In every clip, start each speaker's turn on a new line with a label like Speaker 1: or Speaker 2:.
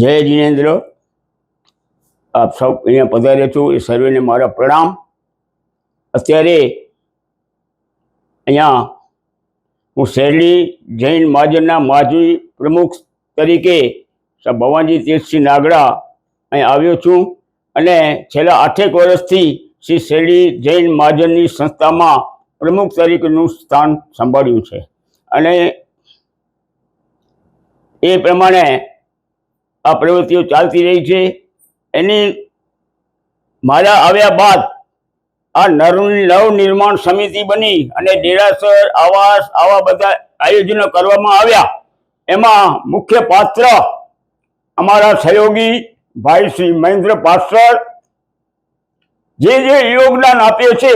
Speaker 1: જય જીનેન્દ્ર. આપ સૌ અહીંયા પધાર્યા છો. એ સર્વેને મારા પ્રણામ. અત્યારે અહીંયા હું શેરડી જૈન મહાજનના માજી પ્રમુખ તરીકે ભવાનજી તીર્થસિંહ નાગડા અહીં આવ્યો છું. અને છેલ્લા આઠેક વર્ષથી શ્રી શેરડી જૈન મહાજનની સંસ્થામાં પ્રમુખ તરીકેનું સ્થાન સંભાળ્યું છે. અને એ પ્રમાણે આ પ્રવૃત્તિઓ ચાલતી રહી છે. એની મારા આવ્યા બાદ આ નર નવનિર્માણ સમિતિ બની અને ડેરાસર, આવાસ, આવા બધા આયોજનો કરવામાં આવ્યા. એમાં મુખ્ય પાત્ર અમારા સહયોગી ભાઈ શ્રી મહેન્દ્ર પાસર. જે જે યોગદાન આપ્યો છે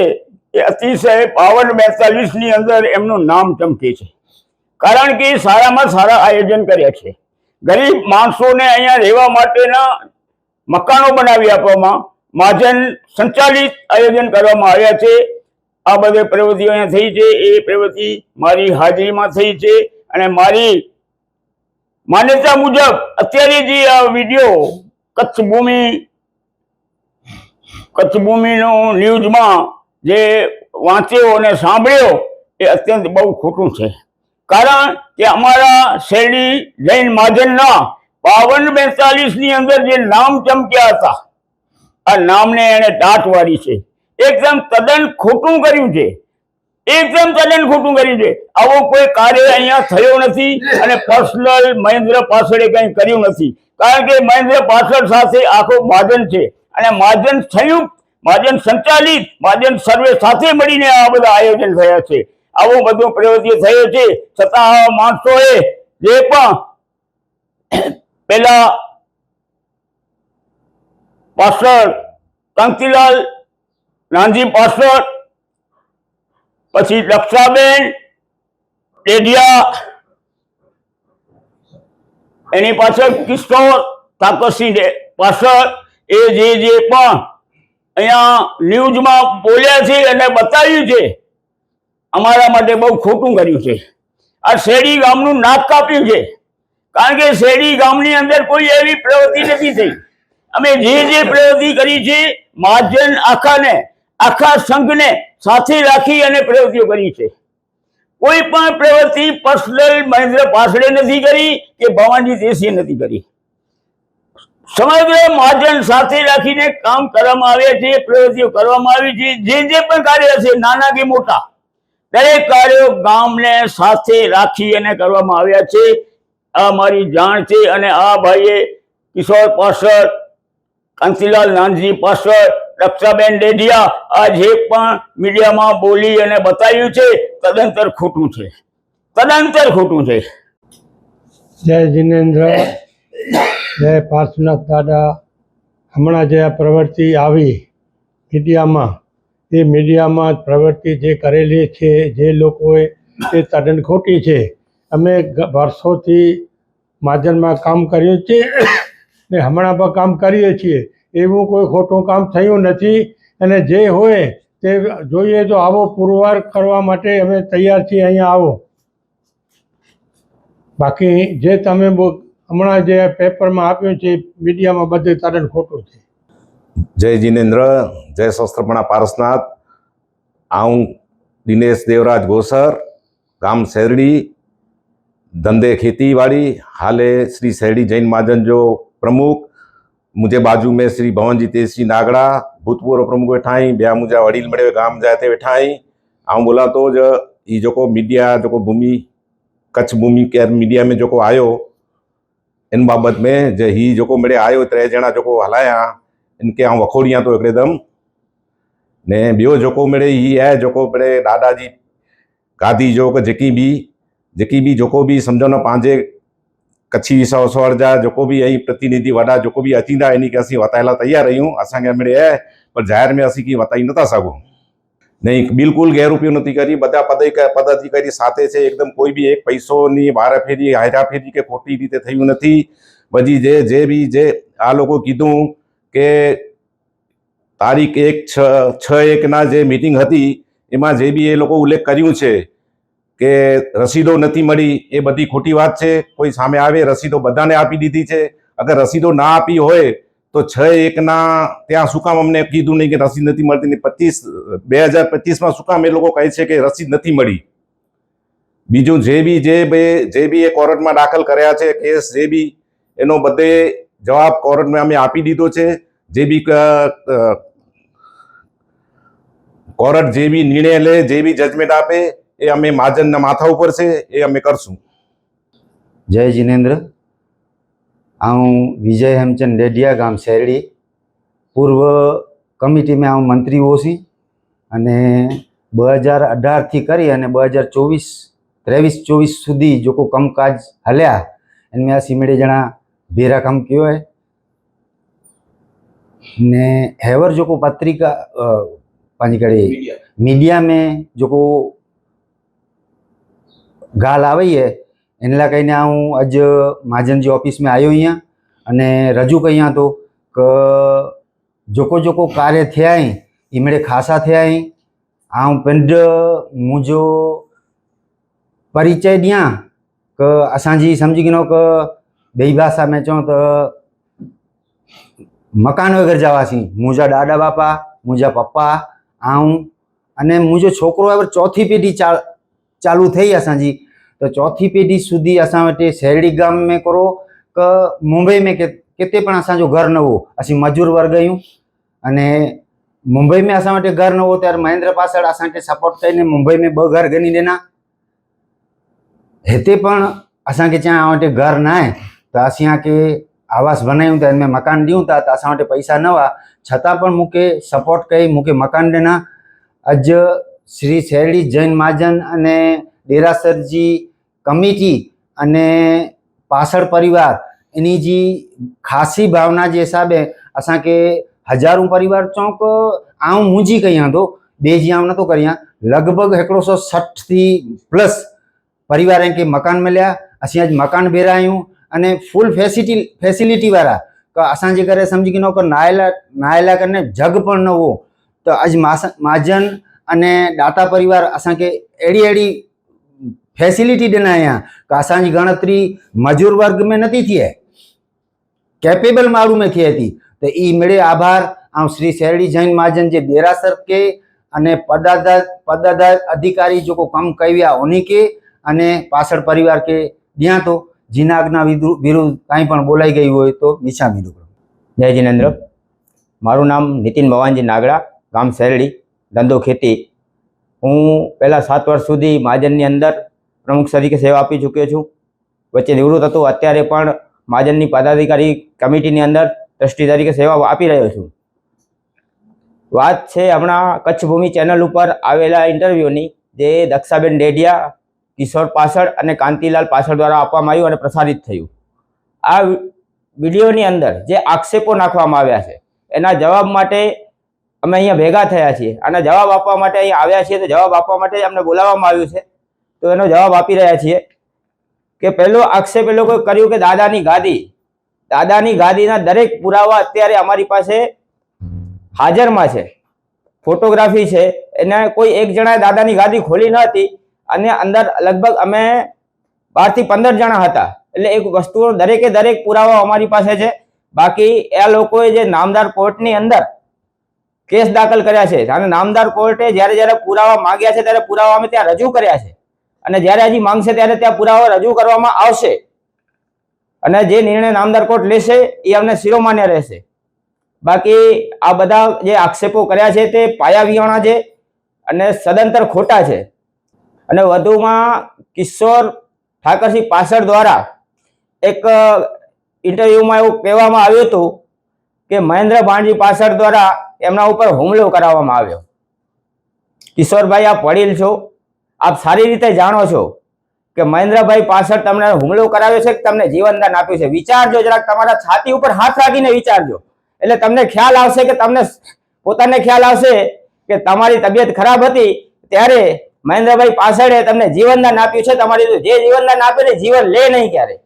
Speaker 1: એ અતિશય પાવન બેતાલીસની અંદર એમનું નામ ચમકે છે. કારણ કે સારામાં સારા આયોજન કર્યા છે. ગરીબ માણસોને અહીંયા રહેવા માટેના મકાનો બનાવી આપવામાં મહાજન સંચાલિત આયોજન કરવામાં આવ્યા છે. આ બધી પ્રવૃત્તિઓ અહીંયા થઈ છે. એ પ્રવૃત્તિ મારી હાજરીમાં થઈ છે અને મારી માન્યતા મુજબ અત્યારે જે આ વીડિયો કચ્છ ભૂમિ, કચ્છ ભૂમિનો ન્યૂઝમાં જે વાંચ્યો અને સાંભળ્યો, એ અત્યંત બહુ ખોટું છે. કારણ કે અમારા શેરડી જૈન મહાજનના બાવન બેતાલીસની અંદર જે નામ ચમક્યા હતા, આ નામને એને ટાટ વાળી છે. એકદમ તદ્દન ખોટું કર્યું છે. એકદમ તદ્દન ખોટું કર્યું છે. આવો કોઈ કાર્ય અહીંયા થયો નથી અને પર્સનલ મહેન્દ્ર પાછળ કંઈ કર્યું નથી. કારણ કે મહેન્દ્ર પાછળ સાથે આખો મહાજન છે અને મહાજન સંયુક્ત, મહાજન સંચાલિત, મહાજન સર્વે સાથે મળીને આ બધા આયોજન થયા છે. આવું બધું પ્રવૃત્તિ થયો છે છતાં આ માણસોએ જે પણ પેલા પાસ્ટર કાંતિલાલ નાનજી પાસ્ટર પછી લક્ષાબેન ટેડિયા એની પાછળ કિશોર, ઠાકોરસિંહ પાછળ, એ જે જે પણ અહીંયા ન્યૂઝમાં બોલ્યા છે અને બતાવ્યું છે અમારા માટે બહુ ખોટું કર્યું છે. આ શેરડી ગામનું નાક કાપ્યું છે. કારણ કે શેરડી ગામની અંદર કોઈ એવી પ્રવૃત્તિ નથી થઈ. અમે જે જે પ્રવૃત્તિ કરી છે મહાજન આખાને, આખા સંઘને સાથે રાખી અને પ્રવૃત્તિઓ કરી છે. કોઈ પણ પ્રવૃત્તિ પર્સનલ મહેન્દ્ર પાસડે નથી કરી કે ભવાનજી દેશીએ નથી કરી. સમગ્ર મહાજન સાથે રાખીને કામ કરવામાં આવ્યા છે, પ્રવૃત્તિઓ કરવામાં આવી છે. જે જે પણ કાર્ય છે નાના કે મોટા દરેક કાર્યો ગામને સાથે રાખી અને કરવામાં આવ્યા છે. આ મારી જાણ છે અને આ ભાઈએ કિશોર પાસર કાંતિલાલ નાનજી પાસર રક્ષાબેન ડેડિયા આ જે પણ મીડિયામાં બોલી અને બતાવ્યું છે, તદંતર ખોટું છે. તદંતર ખોટું છે.
Speaker 2: જય જિનેન્દ્ર, જય પાર્થનાથ દાદા. હમણાં જે આ પ્રવૃત્તિ આવી મીડિયામાં એ મીડિયામાં પ્રવૃત્તિ જે કરેલી છે, જે લોકોએ એ તદ્દન ખોટી છે. અમે વર્ષોથી માધ્યમમાં કામ કર્યું છે ને હમણાં પણ કામ કરીએ છીએ. એવું કોઈ ખોટું કામ થયું નથી અને જે હોય તે જોઈએ તો આવો પુરવાર કરવા માટે અમે તૈયાર છીએ, અહીંયા આવો. બાકી જે તમે હમણાં જે પેપરમાં આપ્યું છે, મીડિયામાં બધે તદ્દન ખોટું છે.
Speaker 3: જય જિનેન્દ્ર જય શસ્ત્રપણા પારસનાથ હું દિનેશ દેવરાજ ગોસર ગામ શેરડી धंधे खेती बाड़ी हाले श्री शहरी जैन महाजन जो प्रमुख मुझे बाजू में श्री भवन जी तेजसी नागड़ा भूतपूर्व प्रमुख वेठा आहीं ॿिया मुंहिंजा वडील मड़े गाम जा हिते वेठा आहीं ऐं बोला तो ज ई जेको मीडिया जेको भूमि कच्छ भूमि केयर मीडिया में जेको आयो इन बाबत में ज ही जेको मिड़े आयो टे ॼणा जेको हलाया इनके आउं वखोड़ियां थो हिकिड़े ने ॿियो जेको मिड़े ही आहे जेको मिड़े ॾाॾा जी गादी जो की जेकी बि जेकी बि जेको बि सम्झो न पंहिंजे कच्छी सौ सौर जा जेको बि ऐं प्रतिनिधि वॾा जेको बि अचींदा इन खे असीं वताइण लाइ तयारु आहियूं असांखे मिड़े आहे पर ज़ाहिर में असीं कीअं वताई नथा सघूं નહીં બિલકુલ ગેરઉપયોગ નથી કરી બધા પદ પદાધિકારી સાથે છે એકદમ કોઈ બી એક પૈસોની વારાફેરી હાયરાફેરી કે ખોટી રીતે થયું નથી બધી જે જે બી જે આ લોકો કીધું કે તારીખ એક છ છ એકના જે મિટિંગ હતી, એમાં જે બી એ લોકો ઉલ્લેખ કર્યું છે કે રસીદો નથી મળી, એ બધી ખોટી વાત છે. કોઈ સામે આવે, રસીદો બધાને આપી દીધી છે. અગર રસીદો ના આપી હોય, તો છ એકના ત્યાં શું કામ અમને કીધું નહીં કે રસીદ નથી મળતી ને પચીસ, બે હજાર પચીસમાં શું કામ એ લોકો કહે છે કે રસીદ નથી મળી. બીજું જે બી, જે બે, જે બી એ કોર્ટમાં દાખલ કર્યા છે, કેસ જે બી, એનો બધે જવાબ કોર્ટને અમે આપી દીધો છે. જે બી કોર્ટ જે બી નિર્ણય લે, જે બી જજમેન્ટ આપે, એ અમે મહાજનના માથા ઉપર છે, એ અમે કરશું.
Speaker 4: જય જીનેન્દ્ર. હું વિજય હેમચંદ ડેડિયા ગામ શેરડી. પૂર્વ કમિટીમાં હું મંત્રીઓ છું અને બે હજાર અઢારથી કરી અને બે હજાર ચોવીસ, ત્રેવીસ, ચોવીસ સુધી જો કોઈ કામકાજ હલ્યા, એને મેં આ સિમેડે જણા ભેરા કામ કહેવાય ને हैवर जो को पत्रिका पंहिंजी कहिड़ी मीडिया में जेको ॻाल्हि आई आहे इन लाइ कहीने आऊं अॼु महाजन जी ऑफिस में आयो आहियां અને રજૂ કહીયા તો કે જોકો જોકો કાર્ય થયા અહીં ઈમડે ખાસા થયા અહીં આઉં પિંડ મુંहिंजो પરિચय ॾियां કે असांजी सम्झी गिनो કે બે ભાષા મેં ચો તો મકાન વગર જવા છીએ મુજા દાદા બાપા મુજા પપ્પા, આઉં અને મુજો છોકરો હવે ચોથી પેઢી ચાલુ થઈ અસાंजी તો ચોથી પેઢी સુધી असां वटि शहरी गाम में करो क मुंबई में किथे पण असांजो घर न हो असीं मजूर वर्ग आहियूं અને મુંબઈ में असां वटि घर न हो ત્યારે મહેન્દ્ર પાછળ असांखे સપોર્ટ કરીને મુંબઈ में ॿ घर गनी ॾिना हिते પણ असांखे चया वटि घर न आहे તો આસિયા કે આવાસ બનાવ્યું હતા એને મેં મકાન દીયું હતા તો આશા માટે પૈસા નવા છતાં પણ મૂકે સપોર્ટ કરી, મૂકે મકાન દેના. અજ શ્રી શેરડી જૈન મહાજન અને દેરાસરજી કમિટી અને પાસળ પરિવાર, એની જે ખાસી ભાવના જે હિસાબે અસાંકે હજારું પરિવાર ચોક આઉं મુંજી કયા તો, બે जी આમ નતો કર્યા. લગભગ એકડો સો સઠથી પ્લસ પરિવાર કે મકાન મળ્યા. અસી આજ મકાન બેરાયું અને ફૂલ ફેસિટી ફેસિલિટીવાળા કે असांजे करे सम्झी की नौकर नायला नायला करने जग पण न हो त अॼु मास महाजन अने ॾाटा परिवार असांखे अहिड़ी अहिड़ी फैसिलिटी ॾिना आहियां की असांजी गणतरी मजूर वर्ग में नथी थिए कैपेबल माण्हू में थिए थी त ई मिड़े आभार ऐं श्री शैरड़ी जैन महाजन जे देरासर खे अने पदाधार पदाधार अधिकारी जेको कमु कई विया उन खे अने पासड़ परिवार खे ॾियां थो જીનાગના વિરુ- વિરુદ્ધ કાંઈ પણ બોલાઈ ગયું હોય તો નિશામી દુકડો
Speaker 5: જય જીનેન્દ્ર. મારું નામ નીતિન ભવાનજી નાગડા, ગામ શેરડી, ધંધો ખેતી. હું પહેલાં સાત વર્ષ સુધી મહાજનની અંદર પ્રમુખ તરીકે સેવા આપી ચૂક્યો છું. વચ્ચે નિવૃત્ત હતો, અત્યારે પણ મહાજનની પદાધિકારી કમિટીની અંદર ટ્રસ્ટી તરીકે સેવા આપી રહ્યો છું. વાત છે હમણાં કચ્છ ભૂમિ ચેનલ ઉપર આવેલા ઇન્ટરવ્યૂની જે દક્ષાબેન ડેડિયા કિશોર પાછળ અને કાંતિલાલ પાછળ દ્વારા આપવામાં આવ્યું અને પ્રસારિત થયું. આ વિડીયોની અંદર જે આક્ષેપો નાખવામાં આવ્યા છે, એના જવાબ માટે અમે અહીંયા ભેગા થયા છીએ. અને જવાબ આપવા માટે અહીંયા આવ્યા છીએ તો જવાબ આપવા માટે અમને બોલાવવામાં આવ્યું છે. તો એનો જવાબ આપી રહ્યા છીએ કે પહેલો આક્ષેપ એ લોકોએ કર્યું કે દાદાની ગાદી, દાદાની ગાદીના દરેક પુરાવા અત્યારે અમારી પાસે હાજરમાં છે. ફોટોગ્રાફી છે. એને કોઈ એક જણાએ દાદાની ગાદી ખોલી ન હતી. અને અંદર લગભગ અમે બારથી પંદર જણા હતા. એટલે એક વસ્તુઓ દરેકે દરેક પુરાવા અમારી પાસે છે. બાકી એ લોકોએ જે નામદાર કોર્ટની અંદર કેસ દાખલ કર્યા છે, અને નામદાર કોર્ટે જ્યારે જ્યારે પુરાવા માંગ્યા છે ત્યારે પુરાવા અમે ત્યાં રજૂ કર્યા છે. અને જ્યારે હજી માંગશે ત્યારે ત્યાં પુરાવા રજૂ કરવામાં આવશે. અને જે નિર્ણય નામદાર કોર્ટ લેશે એ અમને શિરોમાન્ય રહેશે. બાકી આ બધા જે આક્ષેપો કર્યા છે તે પાયા વિહોણા છે અને સદંતર ખોટા છે. અને વધુમાં કિશોર ઠાકરસિંહ પાછળ દ્વારા એક ઇન્ટરવ્યુમાં એવું કહેવામાં આવ્યું હતું કે મહેન્દ્ર ભાણજી પાછળ દ્વારા એમના ઉપર હુમલો કરાવવામાં આવ્યો. કિશોરભાઈ, આપ વડીલ છો. આપ સારી રીતે જાણો છો કે મહેન્દ્રભાઈ પાછળ તમને હુમલો કરાવ્યો છે કે તમને જીવનદાન આપ્યું છે? વિચારજો જરાક, તમારા છાતી ઉપર હાથ રાખીને વિચારજો. એટલે તમને ખ્યાલ આવશે કે તમને પોતાને ખ્યાલ આવશે કે તમારી તબિયત ખરાબ હતી, ત્યારે મહેન્દ્રભાઈ પાછળે તમને જીવનદાન આપ્યું છે. તમારી જે જીવનદાન આપે ને જીવન લે નહીં ક્યારે.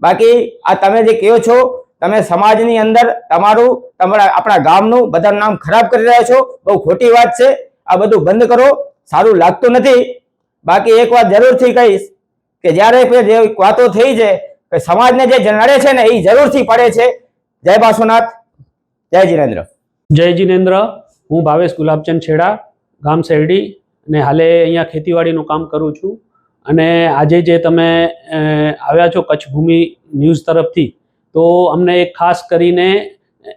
Speaker 5: બાકી આ તમે જે કહો છો, તમે સમાજની અંદર તમારું, તમારા, આપણા ગામનું બધાનું નામ ખરાબ કરી રહ્યા છો. બહુ ખોટી વાત છે. આ બધું બંધ કરો. સારું લાગતું નથી. બાકી એક વાત જરૂરથી કહીશ કે જ્યારે જે વાતો થઈ છે, કે સમાજને જે નડે છે ને, એ જરૂરથી પડે છે. જય બાસુનાથ. જય જીનેન્દ્ર.
Speaker 6: જય જીનેન્દ્ર. હું ભાવેશ ગુલાબચંદ છેડા, ગામ શેરડી અને હાલે અહીંયા ખેતીવાડીનું કામ કરું છું. અને આજે જે તમે આવ્યા છો કચ્છ ભૂમિ ન્યૂઝ તરફથી, તો અમને એક ખાસ કરીને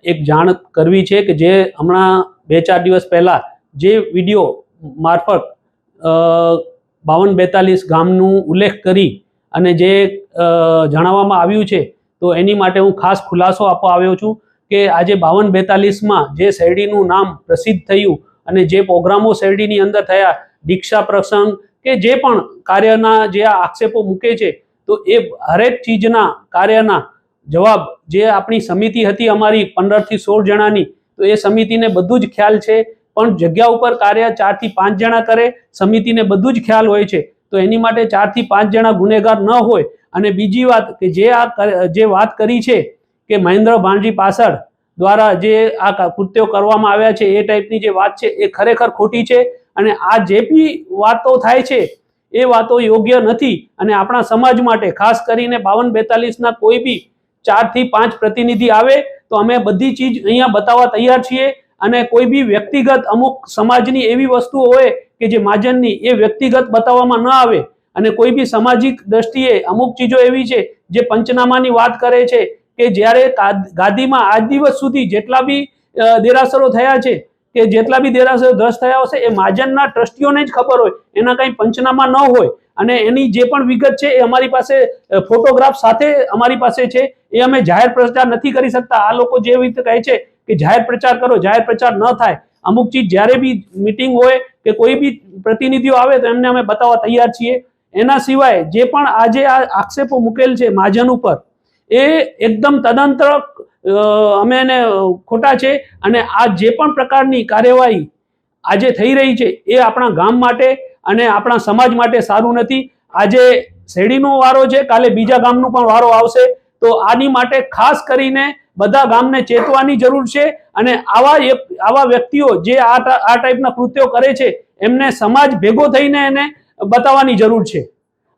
Speaker 6: એક જાણ કરવી છે કે જે હમણાં બે ચાર દિવસ પહેલાં જે વીડિયો મારફત બાવન બેતાલીસ ગામનું ઉલ્લેખ કરી અને જે જણાવવામાં આવ્યું છે, તો એની માટે હું ખાસ ખુલાસો આપવા આવ્યો છું કે આજે બાવન બેતાલીસમાં જે શેરડીનું નામ પ્રસિદ્ધ થયું અને જે પ્રોગ્રામો શેરડીની અંદર થયા, દીક્ષા પ્રસંગ કે જે પણ કાર્યના જે આક્ષેપો મૂકે છે, તો એ હરેક ચીજના કાર્યના જવાબ જે આપણી સમિતિ હતી અમારી પંદરથી સોળ જણાની, તો એ સમિતિને બધું જ ખ્યાલ છે. પણ જગ્યા ઉપર કાર્ય ચારથી પાંચ જણા કરે, સમિતિને બધું જ ખ્યાલ હોય છે. તો એની માટે ચારથી પાંચ જણા ગુનેગાર ન હોય. અને બીજી વાત કે જે આ જે વાત કરી છે કે મહેન્દ્ર ભાણજી પાછળ દ્વારા જે આ કૃત્યો કરવામાં આવ્યા છે, એ ટાઈપની જે વાત છે, એ ખરેખર ખોટી છે અને આ જે બી વાતો થાય છે, એ વાતો યોગ્ય નથી અને આપણા સમાજ માટે, ખાસ કરીને બાવન બેતાલીસના કોઈ બી ચારથી પાંચ પ્રતિનિધિ આવે, તો અમે બધી ચીજ અહીંયા બતાવવા તૈયાર છીએ અને કોઈ બી વ્યક્તિગત અમુક સમાજની એવી વસ્તુઓ હોય કે જે મહાજનની એ વ્યક્તિગત બતાવવામાં ન આવે અને કોઈ બી સામાજિક દ્રષ્ટિએ અમુક ચીજો એવી છે, જે પંચનામાની વાત કરે છે કે જ્યારે ગાદીમાં આજ દિવસ સુધી જેટલા બી દેરાસરો થયા છે, કે જેટલા બી દેરાસરો ધ્રસ્ત થયા હશે, એ મહાજનના ટ્રસ્ટીઓને જ ખબર હોય. એના કંઈ પંચનામા ન હોય. અને એની જે પણ વિગત છે, એ અમારી પાસે ફોટોગ્રાફ સાથે અમારી પાસે છે. એ અમે જાહેર પ્રચાર નથી કરી શકતા. આ લોકો જે રીતે કહે છે કે જાહેર પ્રચાર કરો, જાહેર પ્રચાર ન થાય. અમુક ચીજ જ્યારે બી મિટિંગ હોય કે કોઈ બી પ્રતિનિધિઓ આવે, તો એમને અમે બતાવવા તૈયાર છીએ. એના સિવાય જે પણ આજે આ આક્ષેપો મૂકેલ છે મહાજન ઉપર એ એકદમ તદંતર અમે એને ખોટા છે અને આ જે પણ પ્રકારની કાર્યવાહી આજે થઈ રહી છે એ આપણા ગામ માટે અને આપણા સમાજ માટે સારું નથી. આજે શેરડીનો વારો છે, કાલે બીજા ગામનો પણ વારો આવશે. તો આની માટે ખાસ કરીને બધા ગામને ચેતવાની જરૂર છે અને આવા આવા વ્યક્તિઓ જે આ આ ટાઈપના કૃત્યો કરે છે, એમને સમાજ ભેગો થઈને એને બતાવવાની જરૂર છે.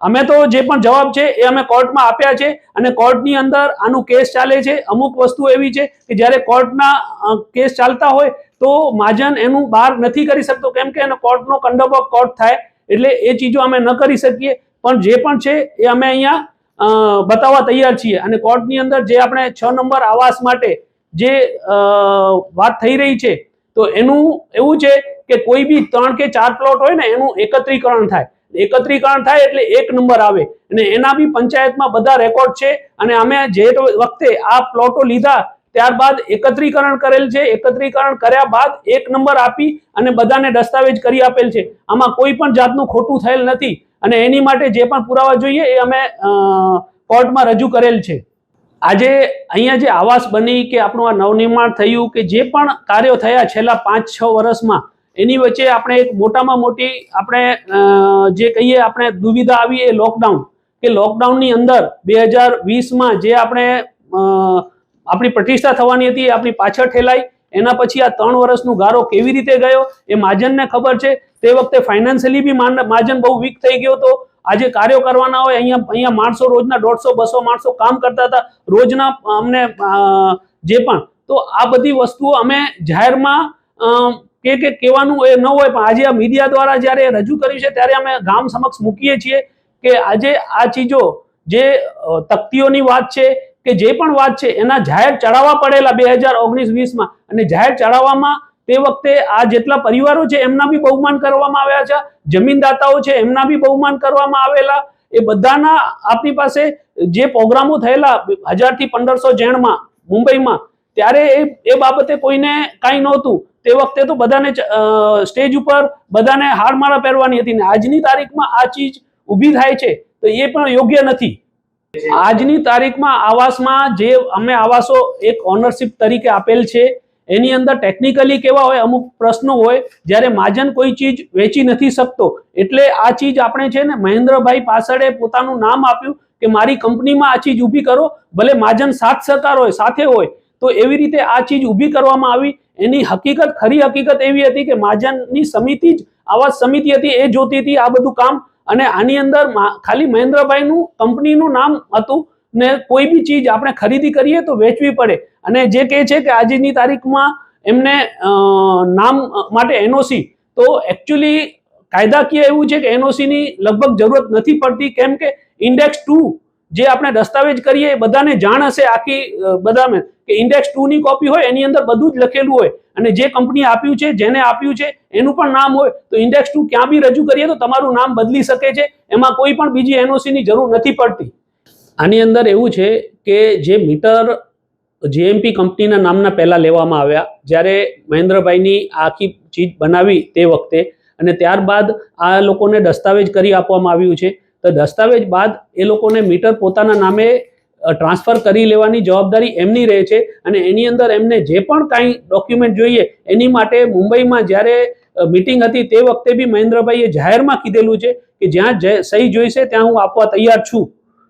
Speaker 6: અમે તો જે પણ જવાબ છે એ અમે કોર્ટમાં આપ્યા છે અને કોર્ટની અંદર આનું કેસ ચાલે છે. અમુક વસ્તુ એવી છે કે જ્યારે કોર્ટના કેસ ચાલતા હોય તો મહાજન એનું બહાર નથી કરી શકતો. કેમ કે એનો કોર્ટનો કંડપ ઓફ કોર્ટ થાય એટલે એ ચીજો અમે ન કરી શકીએ. પણ જે પણ છે એ અમે અહીંયા બતાવવા તૈયાર છીએ. અને કોર્ટની અંદર જે આપણે છ નંબર આવાસ માટે જે વાત થઈ રહી છે, તો એનું એવું છે કે કોઈ બી ત્રણ કે ચાર પ્લોટ હોય ને એનું એકત્રીકરણ થાય. એકત્રીકરણ થાય એટલે એક નંબર આવે. અને એના બી પંચાયતમાં બધા રેકોર્ડ છે. અને અમે જે વખતે આ પ્લોટો લીધા, ત્યારબાદ એકત્રીકરણ કરેલ છે. એકત્રીકરણ કર્યા બાદ એક નંબર આપી અને બધાને દસ્તાવેજ કરી આપેલ છે. આમાં કોઈ પણ જાતનું ખોટું થયેલ નથી. અને એની માટે જે પણ પુરાવા જોઈએ એ અમે કોર્ટમાં રજૂ કરેલ છે. આજે અહીંયા જે આવાસ બની કે આપણું આ નવનિર્માણ થયું કે જે પણ કાર્યો થયા છેલ્લા પાંચ છ વર્ષમાં એની વચ્ચે આપણે એક મોટામાં મોટી આપણે જે કહીએ આપણે દુવિધા આવી એ લોકડાઉન કે લોકડાઉનની અંદર બે હજાર વીસમાં જે આપણે આપણી પ્રતિષ્ઠા થવાની હતી આપણી પાછળ ઠેલાઈ. એના પછી આ ત્રણ વર્ષનું ગારો કેવી રીતે ગયો એ મહાજનને ખબર છે. તે વખતે ફાઇનાન્શિયલી બી મહાજન બહુ વીક થઈ ગયો હતો. આજે કાર્યો કરવાના હોય, અહીંયા અહીંયા માણસો રોજના દોઢસો, બસો માણસો કામ કરતા હતા. રોજના અમને જે પણ. તો આ બધી વસ્તુઓ અમે જાહેરમાં કે કે કહેવાનું એ ન હોય, પણ આજે આ મીડિયા દ્વારા જ્યારે રજૂ કર્યું છે, ત્યારે અમે ગામ સમક્ષ મૂકીએ છીએ કે આજે આ ચીજો જે તકતીઓની વાત છે કે જે પણ વાત છે, એના જાહેર ચડાવવા પડેલા બે હજાર ઓગણીસ વીસમાં અને જાહેર ચડાવવામાં તે વખતે આ જેટલા પરિવારો છે, એમના બી બહુમાન કરવામાં આવ્યા છે, જમીનદાતાઓ છે, એમના બી બહુમાન કરવામાં આવેલા, એ બધાના આપણી પાસે જે પ્રોગ્રામો થયેલા હજારથી પંદરસો જેણમાં મુંબઈમાં, ત્યારે એ એ બાબતે કોઈને કાંઈ નહોતું. તે વખતે તો બધાને સ્ટેજ ઉપર બધાને હારમાળા પહેરવાની હતી ને આજની તારીખમાં આ ચીજ ઊભી થાય છે, તો એ પણ યોગ્ય નથી. આજની તારીખમાં આવાસમાં જે અમે આવાસો એક ઓનરશિપ તરીકે આપેલ છે, એની અંદર ટેકનિકલી કેવા હોય અમુક પ્રશ્નો હોય, જ્યારે માજન કોઈ ચીજ વેચી નથી શકતો, એટલે આ ચીજ આપણે છે ને મહેન્દ્રભાઈ પાછળે પોતાનું નામ આપ્યું કે મારી કંપનીમાં આ ચીજ ઊભી કરો, ભલે માજન સાથ સહકાર હોય, સાથે હોય, તો એવી રીતે આ ચીજ ઊભી કરવામાં આવી એની હકીકત, ખરી હકીકત એવી હતી કે મહાજનની સમિતિ જ આવાસ સમિતિ હતી, એ જોતી હતી આ બધું કામ. અને આની અંદર ખાલી મહેન્દ્રભાઈનું, કંપનીનું નામ હતું ને કોઈ બી ચીજ આપણે ખરીદી કરીએ તો વેચવી પડે. અને જે કહે છે કે આજની તારીખમાં એમને નામ માટે એનઓસી. તો એકચ્યુઅલી કાયદાકીય એવું છે કે એનઓસીની લગભગ જરૂરત નથી પડતી. કેમ કે ઇન્ડેક્સ ટુ જે આપણે દસ્તાવેજ કરીએ એ બધાને જાણ હશે આખી અ, બધાને કે ઇન્ડેક્સ ટુ ની કોપી હોય એની અંદર બધું જ લખેલું હોય. અને જે કંપની આપ્યું છે જેને આપ્યું છે એનું પણ નામ હોય. તો ઇન્ડેક્સ ટુ ક્યાં બી રજૂ કરીએ તો તમારું નામ બદલી શકે છે. એમાં કોઈ પણ બીજી એનઓસી ની જરૂર નથી પડતી. આની અંદર એવું છે કે જે મીટર જીએમપી કંપનીના નામના પહેલા લેવામાં આવ્યા જ્યારે મહેન્દ્રભાઈની આખી ચીજ બનાવી તે વખતે. અને ત્યારબાદ આ લોકોને દસ્તાવેજ કરી આપવામાં આવ્યું છે. તો દસ્તાવેજ બાદ એ લોકોને મીટર પોતાના નામે ટ્રાન્સફર કરી લેવાની જવાબદારી એમની રહે છે અને એની અંદર એમને જે પણ કાંઈ ડોક્યુમેન્ટ જોઈએ એની માટે મુંબઈમાં જ્યારે મિટિંગ હતી તે વખતે બી મહેન્દ્રભાઈએ જાહેરમાં કીધેલું છે કે જ્યાં સહી જોઈશે ત્યાં હું આપવા તૈયાર છું.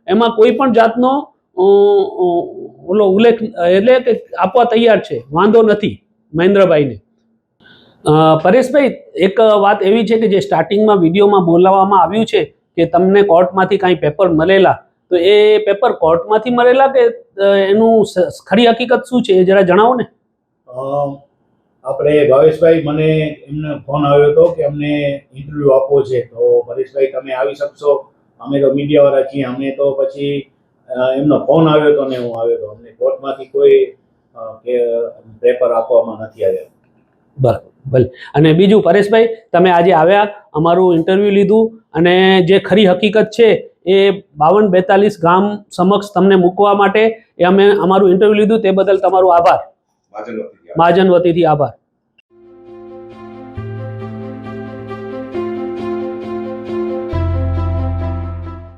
Speaker 6: એમાં કોઈ પણ જાતનો ઓલો ઉલ્લેખ, એટલે કે આપવા તૈયાર છે. વાંધો નથી મહેન્દ્રભાઈને. પરેશભાઈ, એક વાત એવી છે કે જે સ્ટાર્ટિંગમાં વિડીયોમાં બોલાવવામાં આવ્યું છે કે તમને કોર્ટમાંથી કાંઈ પેપર મળેલા તો એ પેપર કોર્ટમાંથી મળેલા કે એનું ખરી હકીકત શું છે એ જરા જણાવો ને?
Speaker 7: આપણે ભાવેશભાઈ મને એમને ફોન આવ્યો હતો કે અમને ઇન્ટરવ્યૂ આપવો છે. તો ભરેશભાઈ તમે આવી શકશો? અમે તો મીડિયાવાળા છીએ. અમે તો પછી એમનો ફોન આવ્યો હતો ને હું આવ્યો હતો. અમને કોર્ટમાંથી કોઈ પેપર આપવામાં નથી આવ્યા.
Speaker 6: બરાબર. ભલે. અને બીજું પરેશભાઈ તમે આજે આવ્યા અમારું ઇન્ટરવ્યૂ લીધું અને જે ખરી હકીકત છે એ બાવન બેતાલીસ ગામ સમક્ષ તમને મૂકવા માટે એ અમે અમારું ઇન્ટરવ્યૂ લીધું તે બદલ તમારો આભાર. મહાજન વતીથી આભાર.